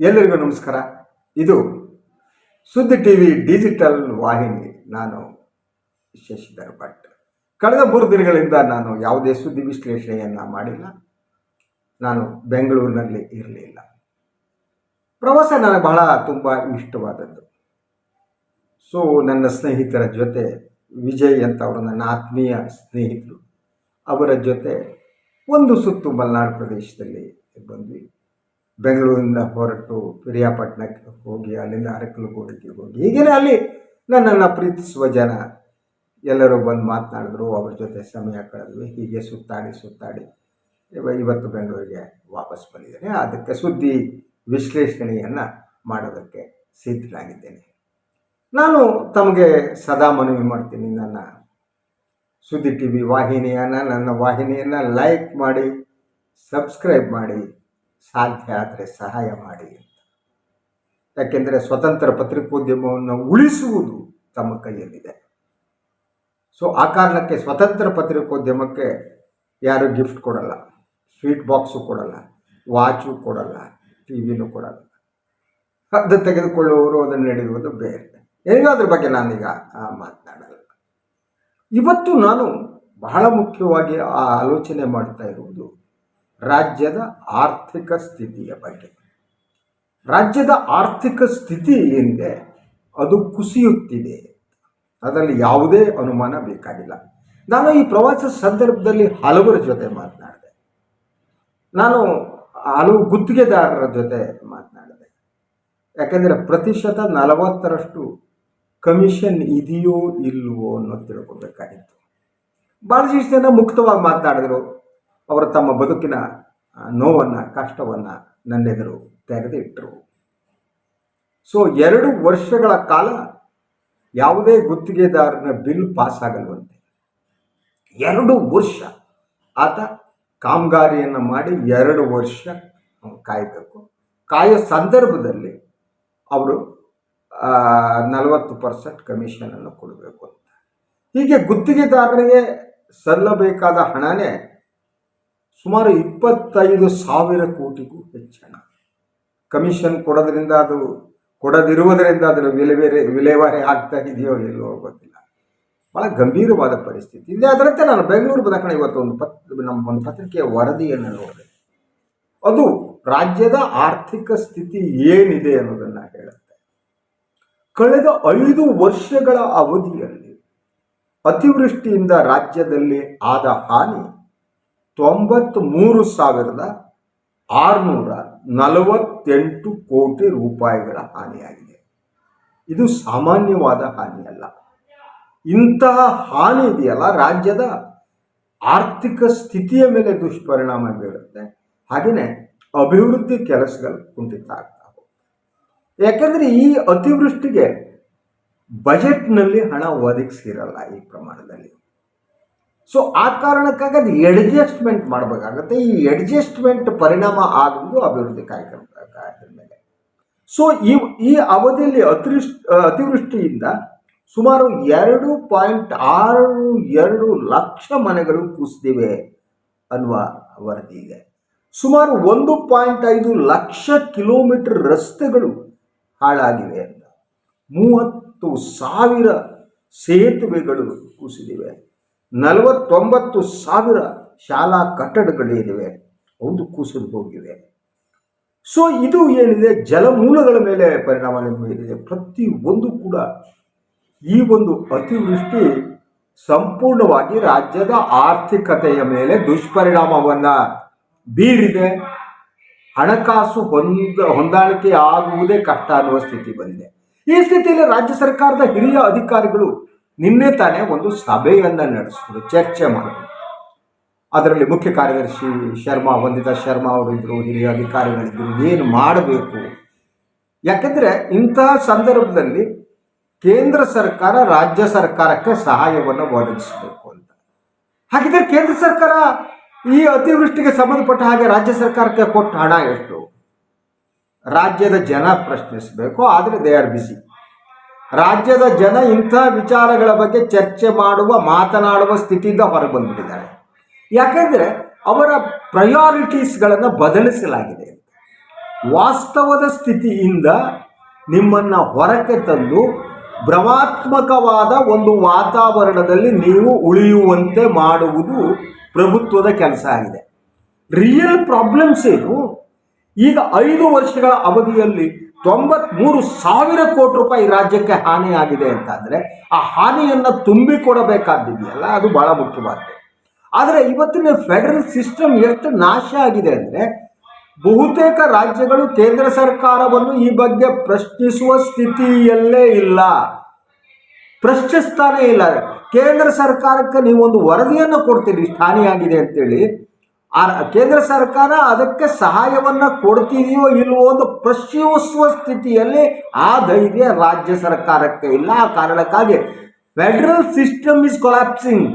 ಎಲ್ಲರಿಗೂ ನಮಸ್ಕಾರ. ಇದು ಸುದ್ದಿ ಟಿ ವಿ ಡಿಜಿಟಲ್ ವಾಹಿನಿ. ನಾನು ಶಶಿಧರ್ ಭಟ್. ಕಳೆದ ಮೂರು ದಿನಗಳಿಂದ ನಾನು ಯಾವುದೇ ಸುದ್ದಿ ವಿಶ್ಲೇಷಣೆಯನ್ನು ಮಾಡಿಲ್ಲ. ನಾನು ಬೆಂಗಳೂರಿನಲ್ಲಿ ಇರಲಿಲ್ಲ. ಪ್ರವಾಸ ನನಗೆ ಬಹಳ ತುಂಬ ಇಷ್ಟವಾದದ್ದು. ಸೊ ನನ್ನ ಸ್ನೇಹಿತರ ಜೊತೆ ವಿಜಯ್ ಅಂತ ಅವರು ನನ್ನ ಆತ್ಮೀಯ ಸ್ನೇಹಿತರು, ಅವರ ಜೊತೆ ಒಂದು ಸುತ್ತು ಮಲೆನಾಡು ಪ್ರದೇಶದಲ್ಲಿ ಬಂದ್ವಿ. ಬೆಂಗಳೂರಿಂದ ಹೊರಟು ಪಿರಿಯಾಪಟ್ಟಣಕ್ಕೆ ಹೋಗಿ ಅಲ್ಲಿಂದ ಅರಕಲಗೂಡಿಗೆ ಹೋಗಿ. ಹೀಗೇನೆ ಅಲ್ಲಿ ನನ್ನನ್ನು ಪ್ರೀತಿಸುವ ಜನ ಎಲ್ಲರೂ ಬಂದು ಮಾತನಾಡಿದ್ರು, ಅವ್ರ ಜೊತೆ ಸಮಯ ಕಳೆದ್ವಿ. ಹೀಗೆ ಸುತ್ತಾಡಿ ಸುತ್ತಾಡಿ ಇವ- ಇವತ್ತು ಬೆಂಗಳೂರಿಗೆ ವಾಪಸ್ ಬಂದಿದ್ದೇನೆ. ಅದಕ್ಕೆ ಸುದ್ದಿ ವಿಶ್ಲೇಷಣೆಯನ್ನು ಮಾಡೋದಕ್ಕೆ ಸಿದ್ಧನಾಗಿದ್ದೇನೆ. ನಾನು ತಮಗೆ ಸದಾ ಮನವಿ ಮಾಡ್ತೀನಿ, ನನ್ನ ಸುದ್ದಿ ಟಿ ವಿ ವಾಹಿನಿಯನ್ನು, ನನ್ನ ವಾಹಿನಿಯನ್ನು ಲೈಕ್ ಮಾಡಿ ಸಬ್ಸ್ಕ್ರೈಬ್ ಮಾಡಿ ಸಾಧ್ಯ ಆದರೆ ಸಹಾಯ ಮಾಡಿ ಅಂತ. ಯಾಕೆಂದರೆ ಸ್ವತಂತ್ರ ಪತ್ರಿಕೋದ್ಯಮವನ್ನು ಉಳಿಸುವುದು ತಮ್ಮ ಕೈಯಲ್ಲಿದೆ. ಸೊ ಆ ಕಾರಣಕ್ಕೆ ಸ್ವತಂತ್ರ ಪತ್ರಿಕೋದ್ಯಮಕ್ಕೆ ಯಾರು ಗಿಫ್ಟ್ ಕೊಡಲ್ಲ. ಸ್ವೀಟ್ ಬಾಕ್ಸು ಕೊಡಲ್ಲ. ವಾಚು ಕೊಡಲ್ಲ. ಟಿ ವಿನೂ ಕೊಡಲ್ಲ. ಅದು ತೆಗೆದುಕೊಳ್ಳುವವರು ಅದನ್ನು ನಡೆಯುವುದು ಬೇರೆ. ಏನೋ ಅದ್ರ ಬಗ್ಗೆ ನಾನೀಗ ಮಾತನಾಡಲ್ಲ. ಇವತ್ತು ನಾನು ಬಹಳ ಮುಖ್ಯವಾಗಿ ಆ ಆಲೋಚನೆ ಮಾಡ್ತಾ ಇರುವುದು ರಾಜ್ಯದ ಆರ್ಥಿಕ ಸ್ಥಿತಿಯ ಬಗ್ಗೆ. ರಾಜ್ಯದ ಆರ್ಥಿಕ ಸ್ಥಿತಿ ಏನಿದೆ, ಅದು ಕುಸಿಯುತ್ತಿದೆ. ಅದರಲ್ಲಿ ಯಾವುದೇ ಅನುಮಾನ ಬೇಕಾಗಿಲ್ಲ. ನಾನು ಈ ಪ್ರವಾಸ ಸಂದರ್ಭದಲ್ಲಿ ಹಲವರ ಜೊತೆ ಮಾತನಾಡಿದೆ. ನಾನು ಹಲವು ಗುತ್ತಿಗೆದಾರರ ಜೊತೆ ಮಾತನಾಡಿದೆ. ಯಾಕೆಂದರೆ ಪ್ರತಿಶತ ನಲವತ್ತರಷ್ಟು ಕಮಿಷನ್ ಇದೆಯೋ ಇಲ್ವೋ ಅನ್ನೋದು ತಿಳ್ಕೊಬೇಕಾಗಿತ್ತು. ಭಾಳಷ್ಟು ಜನ ಮುಕ್ತವಾಗಿ ಮಾತನಾಡಿದರು. ಅವರು ತಮ್ಮ ಬದುಕಿನ ನೋವನ್ನು, ಕಷ್ಟವನ್ನು ನನ್ನೆದುರು ತೆರೆದಿಟ್ಟರು ಸೊ ಎರಡು ವರ್ಷಗಳ ಕಾಲ ಯಾವುದೇ ಗುತ್ತಿಗೆದಾರನ ಬಿಲ್ ಪಾಸ್ ಆಗಲ್ವಂತೆ. ಎರಡು ವರ್ಷ. ಆತ ಕಾಮಗಾರಿಯನ್ನು ಮಾಡಿ ಎರಡು ವರ್ಷ ಕಾಯಬೇಕು. ಕಾಯೋ ಸಂದರ್ಭದಲ್ಲಿ ಅವರು ನಲವತ್ತು ಪರ್ಸೆಂಟ್ ಕಮಿಷನನ್ನು ಕೊಡಬೇಕು ಅಂತ. ಹೀಗೆ ಗುತ್ತಿಗೆದಾರರಿಗೆ ಸಲ್ಲಬೇಕಾದ ಹಣನೇ ಸುಮಾರು ಇಪ್ಪತ್ತೈದು ಸಾವಿರ ಕೋಟಿಗೂ ಹೆಚ್ಚಣ ಕಮಿಷನ್ ಕೊಡೋದ್ರಿಂದ ಅದು, ಕೊಡದಿರುವುದರಿಂದ ಅದರ ವಿಲೇವಾರಿ ವಿಲೇವಾರಿ ಆಗ್ತಾ ಇದೆಯೋ ಇಲ್ಲವೋ ಗೊತ್ತಿಲ್ಲ. ಭಾಳ ಗಂಭೀರವಾದ ಪರಿಸ್ಥಿತಿ. ಇಲ್ಲೇ ಅದರಂತೆ ನಾನು ಬೆಂಗಳೂರು ಬದಕಣ ಇವತ್ತು ಒಂದು ಪತ್, ನಮ್ಮ ಒಂದು ಪತ್ರಿಕೆಯ ವರದಿಯನ್ನು ನೋಡಿದೆ. ಅದು ರಾಜ್ಯದ ಆರ್ಥಿಕ ಸ್ಥಿತಿ ಏನಿದೆ ಅನ್ನೋದನ್ನು ಹೇಳುತ್ತೆ. ಕಳೆದ ಐದು ವರ್ಷಗಳ ಅವಧಿಯಲ್ಲಿ ಅತಿವೃಷ್ಟಿಯಿಂದ ರಾಜ್ಯದಲ್ಲಿ ಆದ ಹಾನಿ ತೊಂಬತ್ತ್ಮೂರು ಸಾವಿರದ ಆರುನೂರ ನಲವತ್ತೆಂಟು ಕೋಟಿ ರೂಪಾಯಿಗಳ ಹಾನಿಯಾಗಿದೆ. ಇದು ಸಾಮಾನ್ಯವಾದ ಹಾನಿಯಲ್ಲ. ಇಂತಹ ಹಾನಿ ಇದೆಯಲ್ಲ, ರಾಜ್ಯದ ಆರ್ಥಿಕ ಸ್ಥಿತಿಯ ಮೇಲೆ ದುಷ್ಪರಿಣಾಮ ಬೀರುತ್ತೆ. ಹಾಗೆಯೇ ಅಭಿವೃದ್ಧಿ ಕೆಲಸಗಳು ಕುಂಠಿತ ಆಗ್ತಾ ಯಾಕೆಂದರೆ ಈ ಅತಿವೃಷ್ಟಿಗೆ ಬಜೆಟ್ನಲ್ಲಿ ಹಣ ಒದಗಿಸಿರಲ್ಲ ಈ ಪ್ರಮಾಣದಲ್ಲಿ. ಸೊ ಆ ಕಾರಣಕ್ಕಾಗಿ ಅದು ಎಡ್ಜಸ್ಟ್ಮೆಂಟ್ ಮಾಡಬೇಕಾಗತ್ತೆ. ಈ ಎಡ್ಜಸ್ಟ್ಮೆಂಟ್ ಪರಿಣಾಮ ಆಗುವುದು ಅಭಿವೃದ್ಧಿ ಕಾರ್ಯಕ್ರಮ ಮೇಲೆ. ಸೊ ಈ ಈ ಅವಧಿಯಲ್ಲಿ ಅತಿವೃಷ್ಟಿ, ಅತಿವೃಷ್ಟಿಯಿಂದ ಸುಮಾರು ಎರಡು ಪಾಯಿಂಟ್ ಆರು ಎರಡು ಲಕ್ಷ ಮನೆಗಳು ಕುಸಿದಿವೆ ಅನ್ನುವ ವರದಿ ಇದೆ. ಸುಮಾರು ಒಂದು ಪಾಯಿಂಟ್ ಐದು ಲಕ್ಷ ಕಿಲೋಮೀಟರ್ ರಸ್ತೆಗಳು ಹಾಳಾಗಿವೆ ಅಂತ. ಮೂವತ್ತು ಸಾವಿರ ಸೇತುವೆಗಳು ಕುಸಿದಿವೆ. ನಲವತ್ತೊಂಬತ್ತು ಸಾವಿರ ಶಾಲಾ ಕಟ್ಟಡಗಳಿವೆ ಹೌದು ಕುಸಿದು ಹೋಗಿವೆ ಸೊ ಇದು ಏನಿದೆ? ಜಲಮೂಲಗಳ ಮೇಲೆ ಪರಿಣಾಮ ಬೀರಿದೆ. ಪ್ರತಿ ಒಂದು ಕೂಡ ಈ ಒಂದು ಅತಿವೃಷ್ಟಿ ಸಂಪೂರ್ಣವಾಗಿ ರಾಜ್ಯದ ಆರ್ಥಿಕತೆಯ ಮೇಲೆ ದುಷ್ಪರಿಣಾಮವನ್ನು ಬೀರಿದೆ. ಹಣಕಾಸು ಹೊಂದ, ಹೊಂದಾಣಿಕೆ ಆಗುವುದೇ ಕಷ್ಟ ಅನ್ನುವ ಸ್ಥಿತಿ ಬಂದಿದೆ. ಈ ಸ್ಥಿತಿಯಲ್ಲಿ ರಾಜ್ಯ ಸರ್ಕಾರದ ಹಿರಿಯ ಅಧಿಕಾರಿಗಳು ನಿನ್ನೆ ತಾನೇ ಒಂದು ಸಭೆಯನ್ನು ನಡೆಸಿದ್ರು, ಚರ್ಚೆ ಮಾಡಿದ್ರು. ಅದರಲ್ಲಿ ಮುಖ್ಯ ಕಾರ್ಯದರ್ಶಿ ಶರ್ಮಾ, ವಂದಿತಾ ಶರ್ಮಾ ಅವರಿದ್ದರು ಹಿರಿಯ ಅಧಿಕಾರಿಗಳಿದ್ದರು ಏನು ಮಾಡಬೇಕು? ಯಾಕೆಂದರೆ ಇಂತಹ ಸಂದರ್ಭದಲ್ಲಿ ಕೇಂದ್ರ ಸರ್ಕಾರ ರಾಜ್ಯ ಸರ್ಕಾರಕ್ಕೆ ಸಹಾಯವನ್ನು ಒದಗಿಸಬೇಕು ಅಂತ. ಹಾಗಿದ್ರೆ ಕೇಂದ್ರ ಸರ್ಕಾರ ಈ ಅತಿವೃಷ್ಟಿಗೆ ಸಂಬಂಧಪಟ್ಟ ಹಾಗೆ ರಾಜ್ಯ ಸರ್ಕಾರಕ್ಕೆ ಕೊಟ್ಟ ಹಣ ಎಷ್ಟು? ರಾಜ್ಯದ ಜನ ಪ್ರಶ್ನಿಸಬೇಕು, ಆದರೆ ದೇ ಆರ್ ಬಿಸಿ ರಾಜ್ಯದ ಜನ ಇಂಥ ವಿಚಾರಗಳ ಬಗ್ಗೆ ಚರ್ಚೆ ಮಾಡುವ, ಮಾತನಾಡುವ ಸ್ಥಿತಿಯಿಂದ ಹೊರಬಂದ್ಬಿಟ್ಟಿದ್ದಾರೆ ಯಾಕೆಂದರೆ ಅವರ ಪ್ರಯಾರಿಟೀಸ್ಗಳನ್ನು ಬದಲಿಸಲಾಗಿದೆ. ವಾಸ್ತವದ ಸ್ಥಿತಿಯಿಂದ ನಿಮ್ಮನ್ನು ಹೊರಕ್ಕೆ ತಂದು ಭ್ರಮಾತ್ಮಕವಾದ ಒಂದು ವಾತಾವರಣದಲ್ಲಿ ನೀವು ಉಳಿಯುವಂತೆ ಮಾಡುವುದು ಪ್ರಭುತ್ವದ ಕೆಲಸ ಆಗಿದೆ. ರಿಯಲ್ ಪ್ರಾಬ್ಲಮ್ಸ್ ಏನು? ಈಗ ಐದು ವರ್ಷಗಳ ಅವಧಿಯಲ್ಲಿ ತೊಂಬತ್ಮೂರು ಸಾವಿರ ಕೋಟಿ ರೂಪಾಯಿ ರಾಜ್ಯಕ್ಕೆ ಹಾನಿ ಆಗಿದೆ ಅಂತಂದರೆ ಆ ಹಾನಿಯನ್ನು ತುಂಬಿಕೊಡಬೇಕಾದಿದೆಯಲ್ಲ ಅದು ಬಹಳ ಮುಖ್ಯವಾದ್ದು. ಆದರೆ ಇವತ್ತಿನ ಫೆಡರಲ್ ಸಿಸ್ಟಮ್ ಎಷ್ಟು ನಾಶ ಆಗಿದೆ ಅಂದರೆ ಬಹುತೇಕ ರಾಜ್ಯಗಳು ಕೇಂದ್ರ ಸರ್ಕಾರವನ್ನು ಈ ಬಗ್ಗೆ ಪ್ರಶ್ನಿಸುವ ಸ್ಥಿತಿಯಲ್ಲೇ ಇಲ್ಲ. ಪ್ರಶ್ನಿಸ್ತಾನೇ ಇಲ್ಲ. ಕೇಂದ್ರ ಸರ್ಕಾರಕ್ಕೆ ನೀವು ಒಂದು ವರದಿಯನ್ನು ಕೊಡ್ತೀರಿ ಇಷ್ಟು ಹಾನಿಯಾಗಿದೆ ಅಂತೇಳಿ. ಆ ಕೇಂದ್ರ ಸರ್ಕಾರ ಅದಕ್ಕೆ ಸಹಾಯವನ್ನು ಕೊಡ್ತಿದೆಯೋ ಇಲ್ವೋ ಅಂತ ಪ್ರಶ್ನಿಸುವ ಸ್ಥಿತಿಯಲ್ಲಿ ಆ ಧೈರ್ಯ ರಾಜ್ಯ ಸರ್ಕಾರಕ್ಕೆ ಇಲ್ಲ. ಆ ಕಾರಣಕ್ಕಾಗಿ ಫೆಡರಲ್ ಸಿಸ್ಟಮ್ ಇಸ್ ಕೊಲಾಪ್ಸಿಂಗ್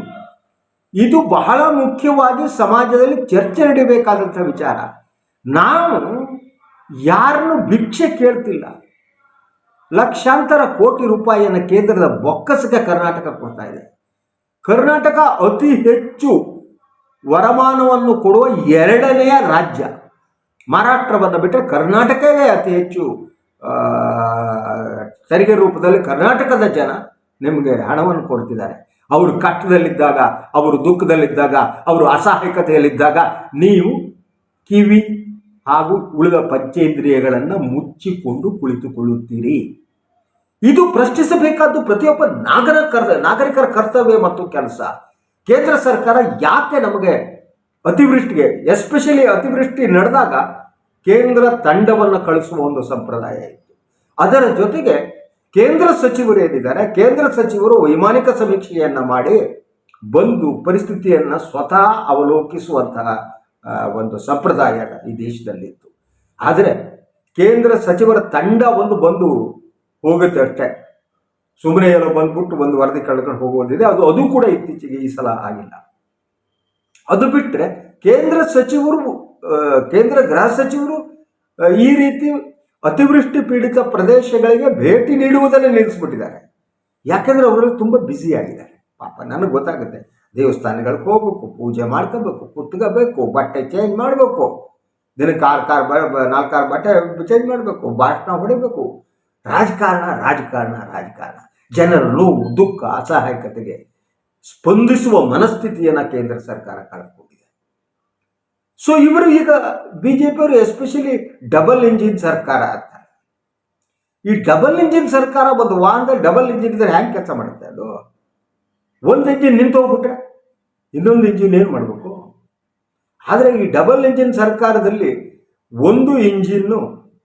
ಇದು ಬಹಳ ಮುಖ್ಯವಾಗಿ ಸಮಾಜದಲ್ಲಿ ಚರ್ಚೆ ನಡೀಬೇಕಾದಂಥ ವಿಚಾರ. ನಾವು ಯಾರನ್ನು ಭಿಕ್ಷೆ ಕೇಳ್ತಿಲ್ಲ. ಲಕ್ಷಾಂತರ ಕೋಟಿ ರೂಪಾಯಿಯನ್ನು ಕೇಂದ್ರದ ಬೊಕ್ಕಸಕ್ಕೆ ಕರ್ನಾಟಕ ಕೊಡ್ತಾ ಇದೆ. ಕರ್ನಾಟಕ ಅತಿ ಹೆಚ್ಚು ವರಮಾನವನ್ನು ಕೊಡುವ ಎರಡನೆಯ ರಾಜ್ಯ. ಮಹಾರಾಷ್ಟ್ರವನ್ನು ಬಿಟ್ಟರೆ ಕರ್ನಾಟಕವೇ ಅತಿ ಹೆಚ್ಚು ತೆರಿಗೆ ರೂಪದಲ್ಲಿ ಕರ್ನಾಟಕದ ಜನ ನಿಮಗೆ ಹಣವನ್ನು ಕೊಡ್ತಿದ್ದಾರೆ. ಅವರು ಕಷ್ಟದಲ್ಲಿದ್ದಾಗ, ಅವರು ದುಃಖದಲ್ಲಿದ್ದಾಗ, ಅವರು ಅಸಹಾಯಕತೆಯಲ್ಲಿದ್ದಾಗ ನೀವು ಕಿವಿ ಹಾಗೂ ಉಳಿದ ಪಂಚೇಂದ್ರಿಯಗಳನ್ನು ಮುಚ್ಚಿಕೊಂಡು ಕುಳಿತುಕೊಳ್ಳುತ್ತೀರಿ. ಇದು ಪ್ರಶ್ನಿಸಬೇಕಾದ್ದು ಪ್ರತಿಯೊಬ್ಬ ನಾಗರ ನಾಗರಿಕರ ಕರ್ತವ್ಯ ಮತ್ತು ಕೆಲಸ. ಕೇಂದ್ರ ಸರ್ಕಾರ ಯಾಕೆ ನಮಗೆ ಅತಿವೃಷ್ಟಿಗೆ ಎಸ್ಪೆಷಲಿ ಅತಿವೃಷ್ಟಿ ನಡೆದಾಗ ಕೇಂದ್ರ ತಂಡವನ್ನು ಕಳಿಸುವ ಒಂದು ಸಂಪ್ರದಾಯ ಇತ್ತು. ಅದರ ಜೊತೆಗೆ ಕೇಂದ್ರ ಸಚಿವರು ಏನಿದ್ದಾರೆ, ಕೇಂದ್ರ ಸಚಿವರು ವೈಮಾನಿಕ ಸಮೀಕ್ಷೆಯನ್ನು ಮಾಡಿ ಬಂದು ಪರಿಸ್ಥಿತಿಯನ್ನು ಸ್ವತಃ ಅವಲೋಕಿಸುವಂತಹ ಒಂದು ಸಂಪ್ರದಾಯ ಈ ದೇಶದಲ್ಲಿತ್ತು. ಆದರೆ ಕೇಂದ್ರ ಸಚಿವರ ತಂಡ ಒಂದು ಬಂದು ಹೋಗುತ್ತೆ ಅಷ್ಟೇ. ಸುಮ್ಮನೆ ಏನೋ ಬಂದ್ಬಿಟ್ಟು ಒಂದು ವರದಿ ಕಳ್ಕೊಂಡು ಹೋಗುವುದಿದೆ ಅದು ಅದು ಕೂಡ ಇತ್ತೀಚೆಗೆ ಈ ಸಲ ಆಗಿಲ್ಲ. ಅದು ಬಿಟ್ಟರೆ ಕೇಂದ್ರ ಸಚಿವರು ಕೇಂದ್ರ ಗೃಹ ಸಚಿವರು ಈ ರೀತಿ ಅತಿವೃಷ್ಟಿ ಪೀಡಿತ ಪ್ರದೇಶಗಳಿಗೆ ಭೇಟಿ ನೀಡುವುದನ್ನೇ ನಿಲ್ಲಿಸ್ಬಿಟ್ಟಿದ್ದಾರೆ. ಯಾಕೆಂದ್ರೆ ಅವರಲ್ಲಿ ತುಂಬ ಬ್ಯುಸಿ ಆಗಿದ್ದಾರೆ. ಪಾಪ ನನಗೆ ಗೊತ್ತಾಗುತ್ತೆ. ದೇವಸ್ಥಾನಗಳಿಗೆ ಹೋಗ್ಬೇಕು, ಪೂಜೆ ಮಾಡ್ಕೋಬೇಕು, ಕುತ್ಕೋಬೇಕು, ಬಟ್ಟೆ ಚೇಂಜ್ ಮಾಡಬೇಕು. ದಿನಕ್ಕೆ ಆರು ಕಾರ್, ಬ ನಾಲ್ಕಾರು ಬಟ್ಟೆ ಚೇಂಜ್ ಮಾಡಬೇಕು ಭಾಷಣ ಹೊಡಿಬೇಕು. ರಾಜಕಾರಣ ರಾಜಕಾರಣ ರಾಜಕಾರಣ. ಜನರ ನೋವು, ದುಃಖ, ಅಸಹಾಯಕತೆಗೆ ಸ್ಪಂದಿಸುವ ಮನಸ್ಥಿತಿಯನ್ನು ಕೇಂದ್ರ ಸರ್ಕಾರ ಕಳೆದುಕೊಂಡಿದೆ. ಸೊ ಇವರು ಈಗ ಬಿ ಜೆ ಪಿಯವರು ಎಸ್ಪೆಷಲಿ ಡಬಲ್ ಇಂಜಿನ್ ಸರ್ಕಾರ ಅಂತ ಈ ಡಬಲ್ ಇಂಜಿನ್ ಸರ್ಕಾರ ಒಂದು ವಾಹನದಲ್ಲಿ ಡಬಲ್ ಇಂಜಿನ್ ಇದ್ರೆ ಹ್ಯಾಂಗೆ ಕೆಲಸ ಮಾಡುತ್ತೆ ಅದು? ಒಂದು ಇಂಜಿನ್ ನಿಂತು ಹೋಗ್ಬಿಟ್ರೆ ಇನ್ನೊಂದು ಇಂಜಿನ್ ಏನು ಮಾಡಬೇಕು? ಆದರೆ ಈ ಡಬಲ್ ಇಂಜಿನ್ ಸರ್ಕಾರದಲ್ಲಿ ಒಂದು ಇಂಜಿನ್ನು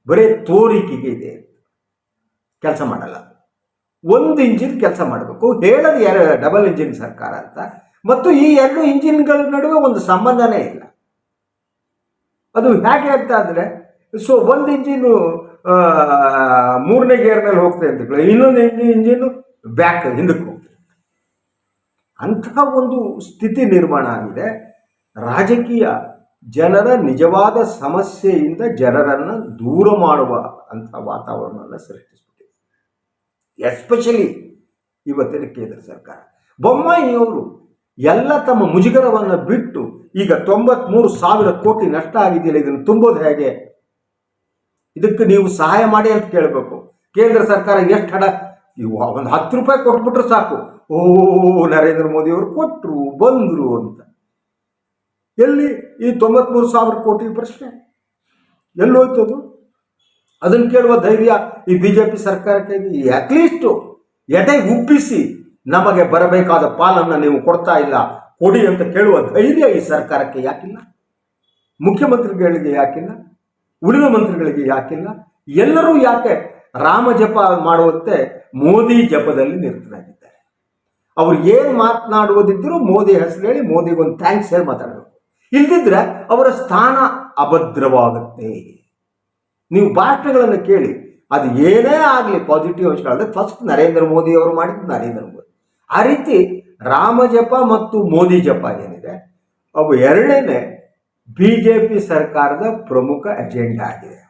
ಬರೀ ತೋರಿಕೆಗೆ ಇದೆ. ಕೆಲಸ ಮಾಡಲ್ಲ. ಒಂದು ಇಂಜಿನ್ ಕೆಲಸ ಮಾಡಬೇಕು. ಹೇಳೋದು ಎರಡು ಡಬಲ್ ಇಂಜಿನ್ ಸರ್ಕಾರ ಅಂತ. ಮತ್ತು ಈ ಎರಡು ಇಂಜಿನ್ಗಳ ನಡುವೆ ಒಂದು ಸಂಬಂಧನೇ ಇಲ್ಲ. ಅದು ಹೇಗೆ ಅಂತ ಅಂದರೆ ಸೊ ಒಂದು ಇಂಜಿನು ಮೂರನೇ ಗೇರ್ನಲ್ಲಿ ಹೋಗ್ತಾ ತಿಳ್ಕೊಳ್ಳಿ. ಇನ್ನೊಂದು ಇಂಜಿನ್ ಇಂಜಿನ್ನು ಬ್ಯಾಕ್ ಹಿಂದಕ್ಕೆ ಹೋಗ್ತದೆ. ಅಂತಹ ಒಂದು ಸ್ಥಿತಿ ನಿರ್ಮಾಣ ಆಗಿದೆ. ರಾಜಕೀಯ ಜನರ ನಿಜವಾದ ಸಮಸ್ಯೆಯಿಂದ ಜನರನ್ನು ದೂರ ಮಾಡುವ ಅಂಥ ವಾತಾವರಣವನ್ನು ಸೃಷ್ಟಿಸ್ಬಿಟ್ಟಿದೆ ಎಸ್ಪೆಷಲಿ ಇವತ್ತಿನ ಕೇಂದ್ರ ಸರ್ಕಾರ. ಬೊಮ್ಮಾಯಿಯವರು ಎಲ್ಲ ತಮ್ಮ ಮುಜುಗರವನ್ನು ಬಿಟ್ಟು ಈಗ ತೊಂಬತ್ಮೂರು ಸಾವಿರ ಕೋಟಿ ನಷ್ಟ ಆಗಿದೆಯಲ್ಲ, ಇದನ್ನು ತುಂಬೋದು ಹೇಗೆ? ಇದಕ್ಕೆ ನೀವು ಸಹಾಯ ಮಾಡಿ ಅಂತ ಕೇಳಬೇಕು. ಕೇಂದ್ರ ಸರ್ಕಾರ ಎಷ್ಟು ಹಣ? ಇವು ಒಂದು ಹತ್ತು ರೂಪಾಯಿ ಕೊಟ್ಬಿಟ್ರೆ ಸಾಕು. ಓ, ನರೇಂದ್ರ ಮೋದಿ ಅವರು ಕೊಟ್ಟರು ಬಂದರು ಅಂತ. ಎಲ್ಲಿ ಈ ತೊಂಬತ್ಮೂರು ಸಾವಿರ ಕೋಟಿ ಪ್ರಶ್ನೆ? ಎಲ್ಲೋಯ್ತು ಅದು? ಅದನ್ನು ಕೇಳುವ ಧೈರ್ಯ ಈ ಬಿ ಜೆ ಪಿ ಸರ್ಕಾರಕ್ಕೆ ಅಟ್ಲೀಸ್ಟು ಎಡೆ ಉಪ್ಪಿಸಿ ನಮಗೆ ಬರಬೇಕಾದ ಪಾಲನ್ನು ನೀವು ಕೊಡ್ತಾ ಇಲ್ಲ. ಕೊಡಿ ಅಂತ ಕೇಳುವ ಧೈರ್ಯ ಈ ಸರ್ಕಾರಕ್ಕೆ ಯಾಕಿಲ್ಲ? ಮುಖ್ಯಮಂತ್ರಿಗಳಿಗೆ ಯಾಕಿಲ್ಲ? ಉಳಿದ ಮಂತ್ರಿಗಳಿಗೆ ಯಾಕಿಲ್ಲ? ಎಲ್ಲರೂ ಯಾಕೆ ರಾಮ ಜಪ ಮಾಡುವಂತೆ ಮೋದಿ ಜಪದಲ್ಲಿ ನಿರತರಾಗಿದ್ದಾರೆ. ಅವರು ಏನು ಮಾತನಾಡುವುದಿದ್ದರೂ ಮೋದಿ ಹೆಸರು ಹೇಳಿ ಮೋದಿಗೊಂದು ಥ್ಯಾಂಕ್ಸ್ ಹೇಳಿ ಮಾತಾಡಬೇಕು. ಇಲ್ದಿದ್ರೆ ಅವರ ಸ್ಥಾನ ಅಭದ್ರವಾಗುತ್ತೆ. ನೀವು ಭಾಷಣಗಳನ್ನು ಕೇಳಿ, ಅದು ಏನೇ ಆಗಲಿ ಪಾಸಿಟಿವ್ ಅಂಶಗಳಂದ್ರೆ ಫಸ್ಟ್ ನರೇಂದ್ರ ಮೋದಿ ಅವರು ಮಾಡಿದ್ದು ನರೇಂದ್ರ ಮೋದಿ. ಆ ರೀತಿ ರಾಮ ಜಪ ಮತ್ತು ಮೋದಿ ಜಪ ಏನಿದೆ, ಅವು ಎರಡನೇ ಬಿ ಜೆ ಪಿ ಸರ್ಕಾರದ ಪ್ರಮುಖ ಅಜೆಂಡಾ ಆಗಿದೆ.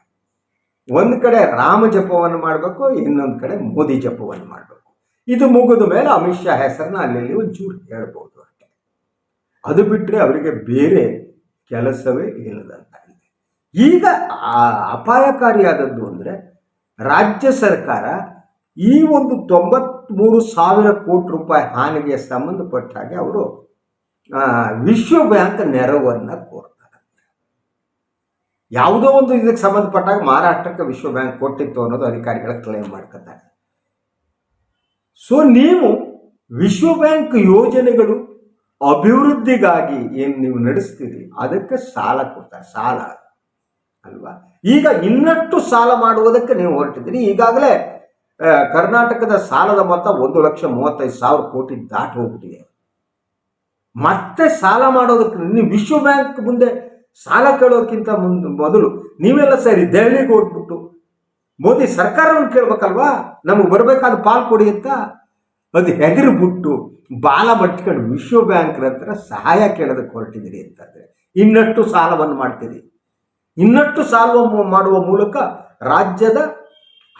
ಒಂದು ಕಡೆ ರಾಮ ಜಪವನ್ನು ಮಾಡಬೇಕು, ಇನ್ನೊಂದು ಕಡೆ ಮೋದಿ ಜಪವನ್ನು ಮಾಡಬೇಕು. ಇದು ಮುಗಿದ ಮೇಲೆ ಅಮಿತ್ ಶಾ ಹೆಸರನ್ನ ಅಲ್ಲಿ ಒಂಚೂರು ಹೇಳ್ಬೋದು ಅಷ್ಟೇ ಅದು ಬಿಟ್ಟರೆ ಅವರಿಗೆ ಬೇರೆ ಕೆಲಸವೇ ಇಲ್ಲದಂತಾಗಿದೆ ಈಗ ಅಪಾಯಕಾರಿಯಾದದ್ದು ಅಂದರೆ ರಾಜ್ಯ ಸರ್ಕಾರ ಈ ಒಂದು ತೊಂಬತ್ಮೂರು ಸಾವಿರ ಕೋಟಿ ರೂಪಾಯಿ ಹಾನಿಗೆ ಸಂಬಂಧಪಟ್ಟ ಹಾಗೆ ಅವರು ವಿಶ್ವ ಬ್ಯಾಂಕ್ ನೆರವನ್ನು ಕೋರ್ತಾರೆ ಯಾವುದೋ ಒಂದು ಇದಕ್ಕೆ ಸಂಬಂಧಪಟ್ಟಾಗ ಮಹಾರಾಷ್ಟ್ರಕ್ಕೆ ವಿಶ್ವ ಬ್ಯಾಂಕ್ ಕೊಟ್ಟಿತ್ತು ಅನ್ನೋದು ಅಧಿಕಾರಿಗಳ ಕ್ಲೇಮ್ ಮಾಡ್ಕೊತಾರೆ. ಸೊ ನೀವು ವಿಶ್ವ ಬ್ಯಾಂಕ್ ಯೋಜನೆಗಳು ಅಭಿವೃದ್ಧಿಗಾಗಿ ಏನು ನೀವು ನಡೆಸ್ತೀರಿ, ಅದಕ್ಕೆ ಸಾಲ ಕೊಡ್ತಾರೆ, ಸಾಲ. ಅಲ್ವಾ? ಈಗ ಇನ್ನಷ್ಟು ಸಾಲ ಮಾಡುವುದಕ್ಕೆ ನೀವು ಹೊರಟಿದ್ದೀರಿ. ಈಗಾಗಲೇ ಕರ್ನಾಟಕದ ಸಾಲದ ಮೊತ್ತ ಒಂದು ಲಕ್ಷ ಮೂವತ್ತೈದು ಸಾವಿರ ಕೋಟಿ ದಾಟಿ ಹೋಗ್ಬಿಟ್ಟಿದೆ. ಮತ್ತೆ ಸಾಲ ಮಾಡೋದಕ್ಕೆ ನೀವು ವಿಶ್ವ ಬ್ಯಾಂಕ್ ಮುಂದೆ ಸಾಲ ಕೇಳೋಕ್ಕಿಂತ ಮುಂದೆ ಮೊದಲು ನೀವೆಲ್ಲ ಸರಿ ದೆಹಲಿಗೆ ಹೋಗ್ಬಿಟ್ಟು, ಮೋದಿ ಸರ್ಕಾರವನ್ನು ಕೇಳ್ಬೇಕಲ್ವಾ? ನಮಗೆ ಬರಬೇಕಾದ ಪಾಲ್ ಕೊಡಿ ಅಂತ. ಅದು ಹೆದರ್ಬಿಟ್ಟು ಬಾಲ ಮಟ್ಕೊಂಡು ವಿಶ್ವ ಬ್ಯಾಂಕ್ರ ಹತ್ರ ಸಹಾಯ ಕೇಳೋದಕ್ಕೆ ಹೊರಟಿದ್ದೀರಿ ಅಂತಂದರೆ ಇನ್ನಷ್ಟು ಸಾಲವನ್ನು ಮಾಡ್ತೀರಿ. ಇನ್ನಷ್ಟು ಸಾಲ್ವ್ ಮಾಡುವ ಮೂಲಕ ರಾಜ್ಯದ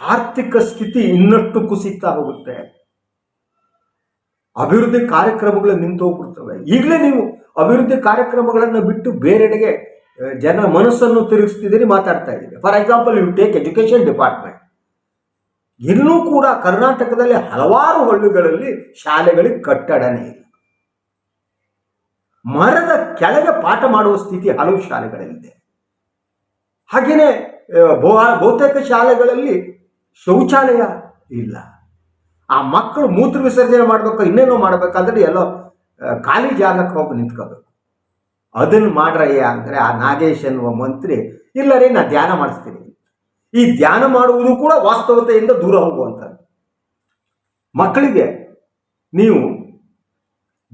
ಆರ್ಥಿಕ ಸ್ಥಿತಿ ಇನ್ನಷ್ಟು ಕುಸಿತಾ ಹೋಗುತ್ತೆ ಅಭಿವೃದ್ಧಿ ಕಾರ್ಯಕ್ರಮಗಳು ನಿಂತು ಹೋಗ್ಬಿಡ್ತವೆ. ಈಗಲೇ ನೀವು ಅಭಿವೃದ್ಧಿ ಕಾರ್ಯಕ್ರಮಗಳನ್ನು ಬಿಟ್ಟು ಬೇರೆಡೆಗೆ ಜನರ ಮನಸ್ಸನ್ನು ತಿರುಗಿಸ್ತಿದ್ದೀರಿ ಮಾತಾಡ್ತಾ ಇದ್ದೀರಿ. For example you take education department ಇನ್ನೂ ಕೂಡ ಕರ್ನಾಟಕದಲ್ಲಿ ಹಲವಾರು ಹಳ್ಳಿಗಳಲ್ಲಿ ಶಾಲೆಗಳಿಗೆ ಕಟ್ಟಡನೇ ಇಲ್ಲ. ಮರದ ಕೆಳಗೆ ಪಾಠ ಮಾಡುವ ಸ್ಥಿತಿ ಹಲವು ಶಾಲೆಗಳಲ್ಲಿದೆ. ಹಾಗೆಯೇ ಬೋ ಬಹು- ಬಹುತೇಕ ಶಾಲೆಗಳಲ್ಲಿ ಶೌಚಾಲಯ ಇಲ್ಲ. ಆ ಮಕ್ಕಳು ಮೂತ್ರ ವಿಸರ್ಜನೆ ಮಾಡಬೇಕು, ಇನ್ನೇನೋ ಮಾಡಬೇಕಾದ್ರೆ ಎಲ್ಲೋ ಖಾಲಿ ಜಾಗಕ್ಕೆ ಹೋಗಿ ನಿಂತ್ಕೋಬೇಕು. ಅದನ್ನು ಮಾಡ್ರಯ್ಯ ಅಂದರೆ ಆ ನಾಗೇಶ್ ಎನ್ನುವ ಮಂತ್ರಿ, ಇಲ್ಲ ರೀ ನಾನು ಧ್ಯಾನ ಮಾಡಿಸ್ತೀನಿ. ಈ ಧ್ಯಾನ ಮಾಡುವುದು ಕೂಡ ವಾಸ್ತವತೆಯಿಂದ ದೂರ ಹೋಗುವಂಥದ್ದು. ಮಕ್ಕಳಿಗೆ ನೀವು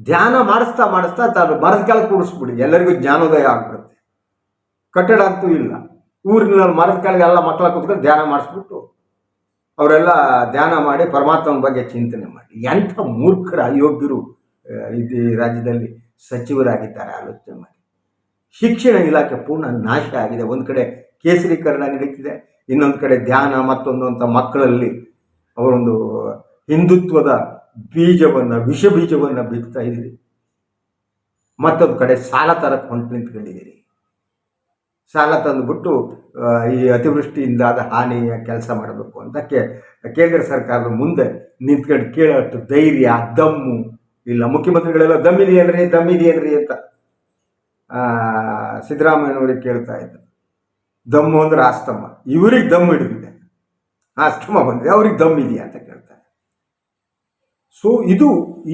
ಧ್ಯಾನ ಮಾಡಿಸ್ತಾ ಮಾಡಿಸ್ತಾ ತಾನು ಮರದ ಕೆಳಗೆ ಕೂಡಿಸ್ಬಿಡಿ, ಎಲ್ಲರಿಗೂ ಜ್ಞಾನೋದಯ ಆಗ್ಬಿಡುತ್ತೆ. ಕಟ್ಟಡ ಅಂತೂ ಇಲ್ಲ. ಊರಿನ ಮರದ ಕೆಳಗೆ ಎಲ್ಲ ಮಕ್ಕಳ ಕೂತ್ಕೊಂಡು ಧ್ಯಾನ ಮಾಡಿಸ್ಬಿಟ್ಟು ಅವರೆಲ್ಲ ಧ್ಯಾನ ಮಾಡಿ ಪರಮಾತ್ಮನ ಬಗ್ಗೆ ಚಿಂತನೆ ಮಾಡಿ. ಎಂಥ ಮೂರ್ಖರ ಅಯೋಗ್ಯರು ಆ, ಇದು ರಾಜ್ಯದಲ್ಲಿ ಸಚಿವರಾಗಿದ್ದಾರೆ ಆಲೋಚನೆ ಮಾಡಿ. ಶಿಕ್ಷಣ ಇಲಾಖೆ ಪೂರ್ಣ ನಾಶ ಆಗಿದೆ. ಒಂದು ಕಡೆ ಕೇಸರೀಕರಣ ನಡೀತಿದೆ ಇನ್ನೊಂದು ಕಡೆ ಧ್ಯಾನ ಮತ್ತೊಂದು ಅಂತ ಮಕ್ಕಳಲ್ಲಿ ಅವರೊಂದು ಹಿಂದುತ್ವದ ಬೀಜವನ್ನು ವಿಷ ಬೀಜವನ್ನು ಬಿತ್ತಾ ಇದ್ದೀರಿ. ಮತ್ತೊಂದು ಕಡೆ ಸಾಲ ತರಕ್ಕೆ ಹೊಂಟು ನಿಂತ್ಕೊಂಡಿದ್ದೀರಿ. ಸಾಲ ತಂದುಬಿಟ್ಟು ಈ ಅತಿವೃಷ್ಟಿಯಿಂದ ಆದ ಹಾನಿಯ ಕೆಲಸ ಮಾಡಬೇಕು ಅಂತ ಕೇ, ಕೇಂದ್ರ ಸರ್ಕಾರದ ಮುಂದೆ ನಿಂತ್ಕೊಂಡು ಕೇಳೋಷ್ಟು ಧೈರ್ಯ, ದಮ್ಮು. ಇಲ್ಲ, ಮುಖ್ಯಮಂತ್ರಿಗಳೆಲ್ಲ ದಮ್ಮಿದೆಯೇನ್ರಿ ದಮ್ಮಿದೆಯೇನ್ರಿ ಅಂತ ಸಿದ್ದರಾಮಯ್ಯನವರಿಗೆ ಕೇಳ್ತಾ ಇದ್ದರು. ದಮ್ಮು ಅಂದ್ರೆ ಆಸ್ತಮ ಇವ್ರಿಗೆ ದಮ್ ಹಿಡಿದಿದೆ. ಆಸ್ತಮ ಬಂದಿದೆ. ಅವ್ರಿಗೆ ದಮ್ ಇದೆಯಾ ಅಂತ ಕೇಳ್ತಾರೆ ಸೊ ಇದು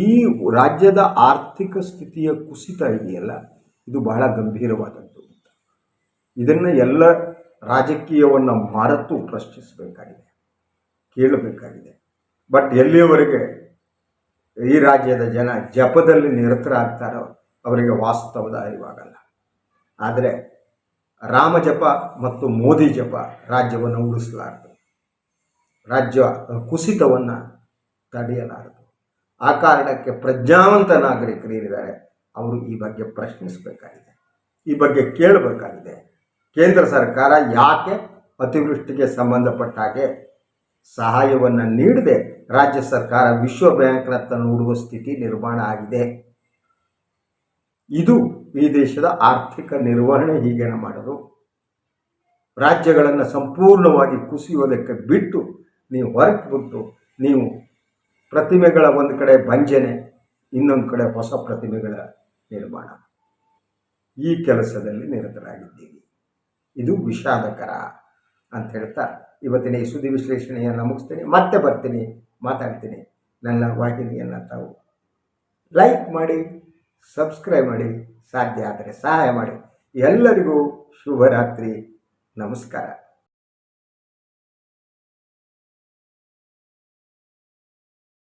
ಈ ರಾಜ್ಯದ ಆರ್ಥಿಕ ಸ್ಥಿತಿಯ ಕುಸಿತ ಇದೆಯಲ್ಲ, ಇದು ಬಹಳ ಗಂಭೀರವಾದದ್ದು. ಅಂತ ಇದನ್ನು ಎಲ್ಲ ರಾಜಕೀಯವನ್ನು ಮರೆತು ಪ್ರಶ್ನಿಸಬೇಕಾಗಿದೆ, ಕೇಳಬೇಕಾಗಿದೆ. ಬಟ್ ಎಲ್ಲಿಯವರೆಗೆ ಈ ರಾಜ್ಯದ ಜನ ಜಪದಲ್ಲಿ ನಿರತರಾಗ್ತಾರೋ ಅವರಿಗೆ ವಾಸ್ತವದ ಅರಿವಾಗಲ್ಲ. ಆದರೆ ರಾಮ ಜಪ ಮತ್ತು ಮೋದಿ ಜಪ ರಾಜ್ಯವನ್ನು ಉಳಿಸಲಾರದು. ರಾಜ್ಯ ಕುಸಿತವನ್ನು ತಡೆಯಲಾರದು. ಆ ಕಾರಣಕ್ಕೆ ಪ್ರಜ್ಞಾವಂತ ನಾಗರಿಕರು ಏನಿದ್ದಾರೆ, ಅವರು ಈ ಬಗ್ಗೆ ಪ್ರಶ್ನಿಸಬೇಕಾಗಿದೆ. ಈ ಬಗ್ಗೆ ಕೇಳಬೇಕಾಗಿದೆ. ಕೇಂದ್ರ ಸರ್ಕಾರ ಯಾಕೆ ಅತಿವೃಷ್ಟಿಗೆ ಸಂಬಂಧಪಟ್ಟ ಹಾಗೆ ಸಹಾಯವನ್ನು ನೀಡದೆ ರಾಜ್ಯ ಸರ್ಕಾರ ವಿಶ್ವ ಬ್ಯಾಂಕ್ನತ್ತ ನೋಡುವ ಸ್ಥಿತಿ ನಿರ್ಮಾಣ ಆಗಿದೆ. ಇದು ಈ ದೇಶದ ಆರ್ಥಿಕ ನಿರ್ವಹಣೆ ಹೀಗೇನ ಮಾಡೋದು ರಾಜ್ಯಗಳನ್ನು ಸಂಪೂರ್ಣವಾಗಿ ಕುಸಿಯೋದಕ್ಕೆ ಬಿಟ್ಟು ನೀವು ಹೊರಕ್ಕೆ ಬಿಟ್ಟು ನೀವು ಪ್ರತಿಮೆಗಳ ಒಂದು ಕಡೆ ಭಂಜನೆ ಇನ್ನೊಂದು ಕಡೆ ಹೊಸ ಪ್ರತಿಮೆಗಳ ನಿರ್ಮಾಣ. ಈ ಕೆಲಸದಲ್ಲಿ ನಿರತರಾಗಿದ್ದೀವಿ. ಇದು ವಿಷಾದಕರ ಅಂತ ಹೇಳ್ತಾ ಇವತ್ತಿನ ಈ ಸುದ್ದಿ ವಿಶ್ಲೇಷಣೆಯನ್ನು ಮುಗಿಸ್ತೀನಿ. ಮತ್ತೆ ಬರ್ತೀನಿ, ಮಾತಾಡ್ತೀನಿ. ನನ್ನ ವಾಹಿನಿಯನ್ನು ತಾವು ಲೈಕ್ ಮಾಡಿ ಸಬ್ಸ್ಕ್ರೈಬ್ ಮಾಡಿ, ಸಾಧ್ಯ ಆದರೆ ಸಹಾಯ ಮಾಡಿ. ಎಲ್ಲರಿಗೂ ಶುಭರಾತ್ರಿ. ನಮಸ್ಕಾರ.